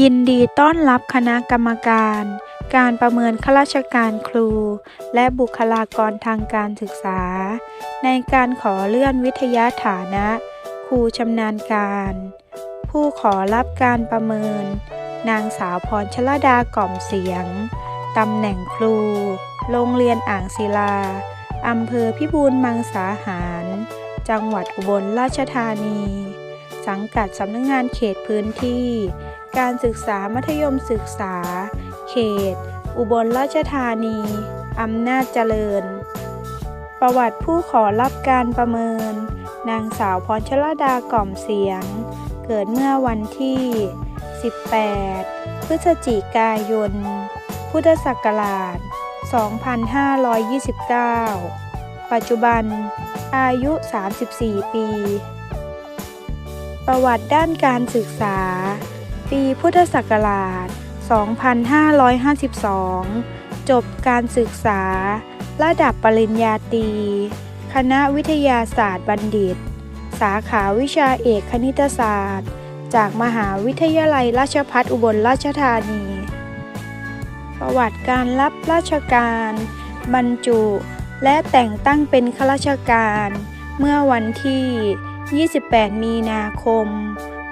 ยินดีต้อนรับคณะกรรมการ การประเมินข้าราชการครู และบุคลากรทางการศึกษา ในการขอเลื่อนวิทยาฐานะ ครูชำนาญการ ผู้ขอรับการประเมิน นางสาวพรชลดากล่อมเสียง ตำแหน่งครู โรงเรียนอ่างศิลา อำเภอพิบูลมังสาหาร จังหวัดอุบลราชธานี สังกัดสำนักงานเขตพื้นที่ การศึกษามัธยมศึกษา เขต อุบลราชธานี อำนาจเจริญ ประวัติผู้ขอรับการประเมิน นางสาวพรชลดากล่อมเสียง เกิดเมื่อวันที่ 18 พฤศจิกายน พุทธศักราช 2529 ปัจจุบัน อายุ 34 ปี ประวัติด้านการศึกษา ปีพุทธศักราช 2552 จบการศึกษา ระดับปริญญาตรี คณะวิทยาศาสตร์บัณฑิต สาขาวิชาเอกคณิตศาสตร์ จากมหาวิทยาลัยราชภัฏอุบลราชธานี ประวัติการรับราชการ บรรจุ และแต่งตั้งเป็นข้าราชการ เมื่อวันที่ 28 มีนาคม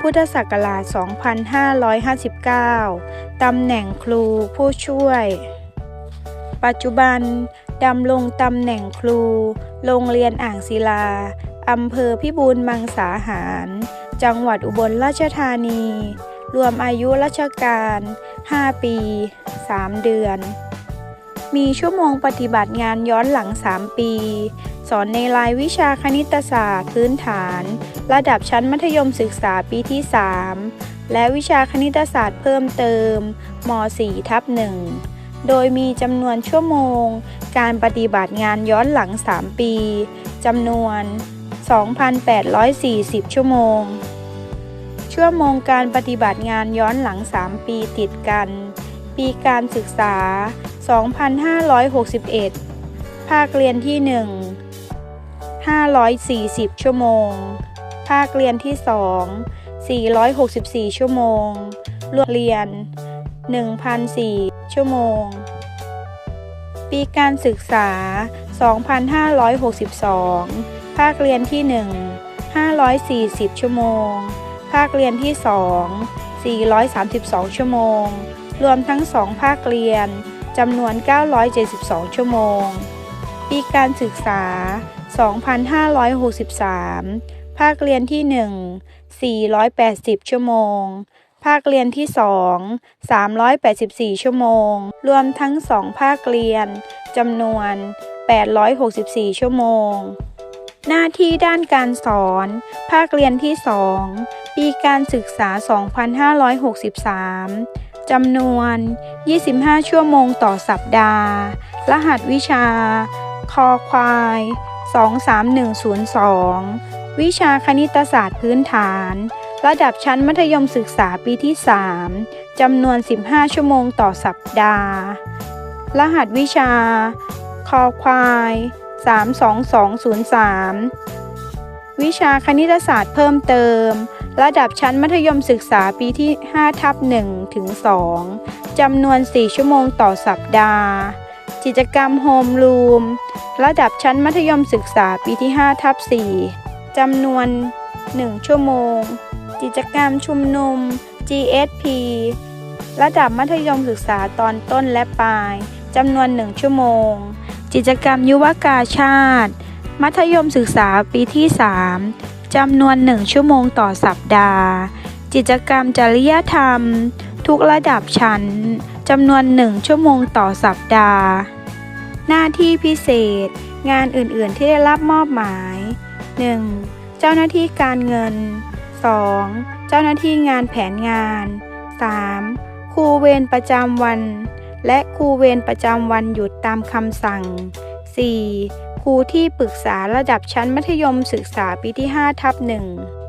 พุทธศักราช 2559 ตำแหน่งครูผู้ช่วย ปัจจุบันดำรงตำแหน่งครู โรงเรียนอ่างศิลา อำเภอพิบูลมังสาหาร จังหวัดอุบลราชธานี รวมอายุราชการ 5 ปี 3 เดือน มีชั่วโมงปฏิบัติงานย้อนหลัง 3 ปี สอนในรายวิชาคณิตศาสตร์พื้นฐาน ระดับชั้นมัธยมศึกษาปีที่ 3 และวิชาคณิตศาสตร์เพิ่มเติมม .4 ทับ1โดยมีจำนวนชั่วโมง การปฏิบัติงานย้อนหลัง 3 ปีจำนวน 2,840 ชั่วโมง ชั่วโมงการปฏิบัติงานย้อนหลัง 3 ปีติดกัน ปีการศึกษา 2561 ภาคเรียนที่ 1 540 ชั่วโมง ภาคเรียนที่ 2 464 ชั่วโมง รวมเรียน 1,004 ชั่วโมง ปีการศึกษา 2562 ภาคเรียนที่ 1 540 ชั่วโมง ภาคเรียนที่ 2 432 ชั่วโมง รวมทั้ง 2 ภาคเรียนจำนวน 972 ชั่วโมง ปีการศึกษา 2563 ภาคเรียนที่ 1 480 ชั่วโมง ภาคเรียนที่ 2 384 ชั่วโมง รวมทั้ง2ภาคเรียนจำนวน 864 ชั่วโมง หน้าที่ด้านการสอน ภาคเรียนที่ 2 ปีการศึกษา 2563จำนวน 25 ชั่วโมงต่อสัปดาห์ รหัสวิชา คอควาย 23102 วิชาคณิตศาสตร์พื้นฐาน ระดับชั้นมัธยมศึกษาปีที่ 3 จำนวน 15 ชั่วโมงต่อสัปดาห์ รหัสวิชา คอควาย 32203 วิชาคณิตศาสตร์เพิ่มเติม ระดับชั้นมัธยมศึกษาปีที่ 5 ทับ1ถึง2จำนวน 4 ชั่วโมงต่อสัปดาห์ กิจกรรมโฮมรูม ระดับชั้นมัธยมศึกษาปีที่5ทับ4จำนวน 1 ชั่วโมง กิจกรรมชุมนุม GSP ระดับมัธยมศึกษาตอนต้นและปลายจำนวน 1 ชั่วโมง กิจกรรมยุวกาชาติ มัธยมศึกษาปีที่ 3จำนวน 1 ชั่วโมงต่อสัปดาห์ กิจกรรมจริยธรรม ทุกระดับชั้นจำนวน 1 ชั่วโมงต่อสัปดาห์ หน้าที่พิเศษ งานอื่นๆ ที่ได้รับมอบหมาย 1. เจ้าหน้าที่การเงิน 2. เจ้าหน้าที่งานแผนงาน 3. ครูเวรประจำวัน และครูเวรประจำวันหยุดตามคำสั่ง 4. ครูที่ปรึกษาระดับชั้นมัธยมศึกษาปีที่5ทับ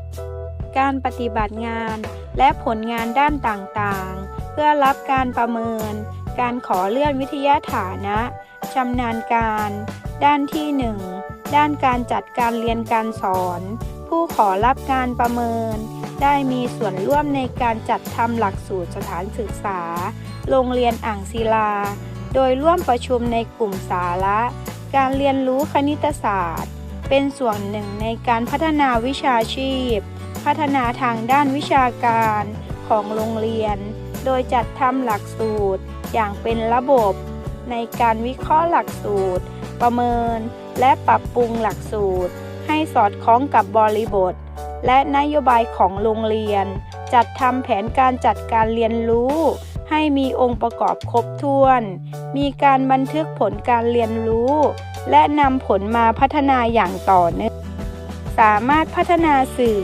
1การปฏิบัติงานและผลงานด้านต่างๆ เพื่อรับการประเมิน การขอเลื่อนวิทยาฐานะ ชำนาญการ ด้านที่ 1 ด้านการจัดการเรียนการสอน ผู้ขอรับการประเมิน ได้มีส่วนร่วมในการจัดทำหลักสูตรสถานศึกษา โรงเรียนอ่างศิลา โดยร่วมประชุมในกลุ่มสาระ การเรียนรู้คณิตศาสตร์ เป็นส่วนหนึ่งในการพัฒนาวิชาชีพ พัฒนาทางด้านวิชาการของโรงเรียน โดยจัดทำหลักสูตรอย่างเป็นระบบ ในการวิเคราะห์หลักสูตร ประเมิน และปรับปรุงหลักสูตร ให้สอดคล้องกับบริบท และนโยบายของโรงเรียน จัดทำแผนการจัดการเรียนรู้ ให้มีองค์ประกอบครบถ้วน มีการบันทึกผลการเรียนรู้ และนำผลมาพัฒนาอย่างต่อเนื่องสามารถพัฒนาสื่อ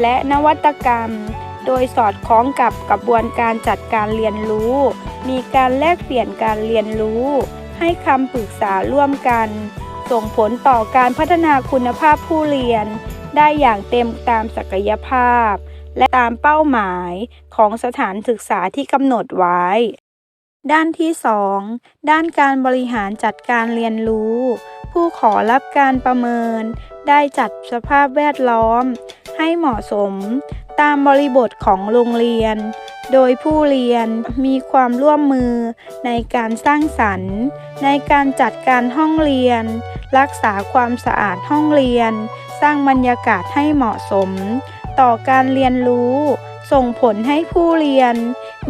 และนวัตกรรม โดยสอดคล้องกับกระบวนการจัดการเรียนรู้ มีการแลกเปลี่ยนการเรียนรู้ ให้คำปรึกษาร่วมกัน ส่งผลต่อการพัฒนาคุณภาพผู้เรียน ได้อย่างเต็มตามศักยภาพ และตามเป้าหมายของสถานศึกษาที่กำหนดไว้ ด้านที่ 2 ด้านการบริหารจัดการเรียนรู้ ผู้ขอรับการประเมิน ได้จัดสภาพแวดล้อม ให้เหมาะสมตามบริบทของโรงเรียน โดยผู้เรียนมีความร่วมมือในการสร้างสรรค์ ในการจัดการห้องเรียน รักษาความสะอาดห้องเรียน สร้างบรรยากาศให้เหมาะสม ต่อการเรียนรู้ ส่งผลให้ผู้เรียน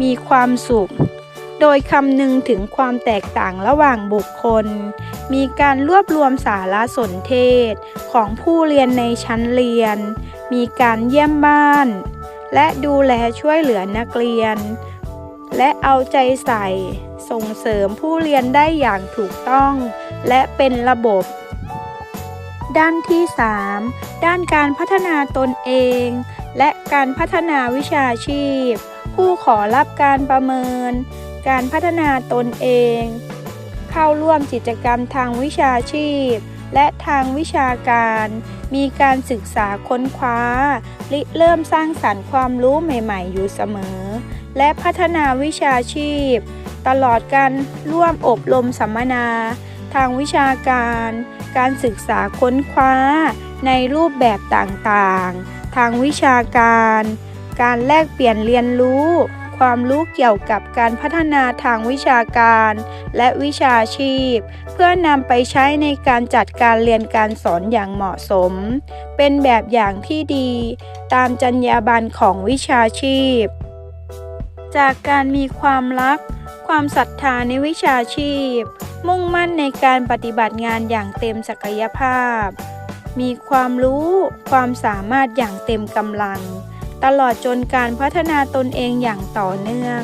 มีความสุข โดยคำนึงถึงความแตกต่างระหว่างบุคคล มีการรวบรวมสารสนเทศของผู้เรียนในชั้นเรียน มีการเยี่ยมบ้าน และดูแลช่วยเหลือนักเรียน และเอาใจใส่ ส่งเสริมผู้เรียนได้อย่างถูกต้อง และเป็นระบบ ด้านที่ 3 ด้านการพัฒนาตนเอง และการพัฒนาวิชาชีพ ผู้ขอรับการประเมิน การพัฒนาตนเอง เข้าร่วมกิจกรรมทางวิชาชีพ และทางวิชาการ มีการศึกษาค้นคว้า ริเริ่มสร้างสรรค์ความรู้ใหม่ๆ อยู่เสมอ และพัฒนาวิชาชีพ ตลอดการร่วมอบรมสัมมนา ทางวิชาการ การศึกษาค้นคว้า ในรูปแบบต่างๆ ทางวิชาการ การแลกเปลี่ยนเรียนรู้ ความรู้เกี่ยวกับการพัฒนาทางวิชาการ และวิชาชีพ เพื่อนำไปใช้ในการจัดการเรียนการสอนอย่างเหมาะสม เป็นแบบอย่างที่ดี ตามจรรยาบรรณของวิชาชีพ จากการมีความรัก ความศรัทธาในวิชาชีพ มุ่งมั่นในการปฏิบัติงานอย่างเต็มศักยภาพ มีความรู้ ความสามารถอย่างเต็มกำลัง ตลอดจนการพัฒนาตนเองอย่างต่อเนื่อง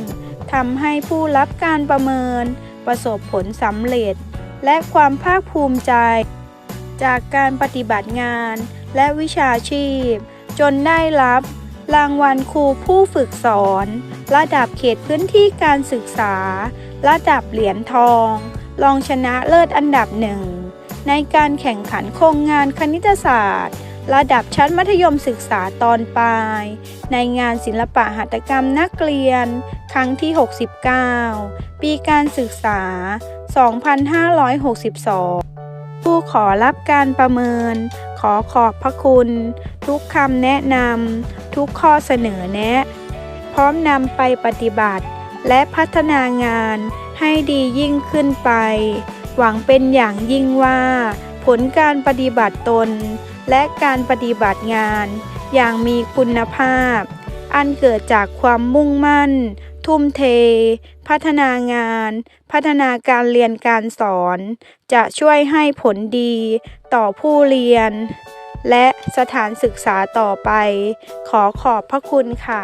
ทำให้ผู้รับการประเมิน ประสบผลสำเร็จ และความภาคภูมิใจ จากการปฏิบัติงานและวิชาชีพ จนได้รับ รางวัลครูผู้ฝึกสอน ระดับเขตพื้นที่การศึกษา ระดับเหรียญทอง รองชนะเลิศอันดับหนึ่งในการแข่งขันโครงงานคณิตศาสตร์ ระดับชั้นมัธยมศึกษาตอนปลาย ในงานศิลปะหัตถกรรมนักเรียน ครั้งที่ 69 ปีการศึกษา 2562 ผู้ขอรับการประเมิน ขอขอบพระคุณ ทุกคำแนะนำทุกข้อเสนอแนะ พร้อมนำไปปฏิบัติ และพัฒนางานให้ดียิ่งขึ้นไป หวังเป็นอย่างยิ่งว่า ผลการปฏิบัติตน และการปฏิบัติงาน อย่างมีคุณภาพ อันเกิดจากความมุ่งมั่น ทุ่มเท พัฒนางาน พัฒนาการเรียนการสอน จะช่วยให้ผลดีต่อผู้เรียน และสถานศึกษาต่อไป ขอขอบพระคุณค่ะ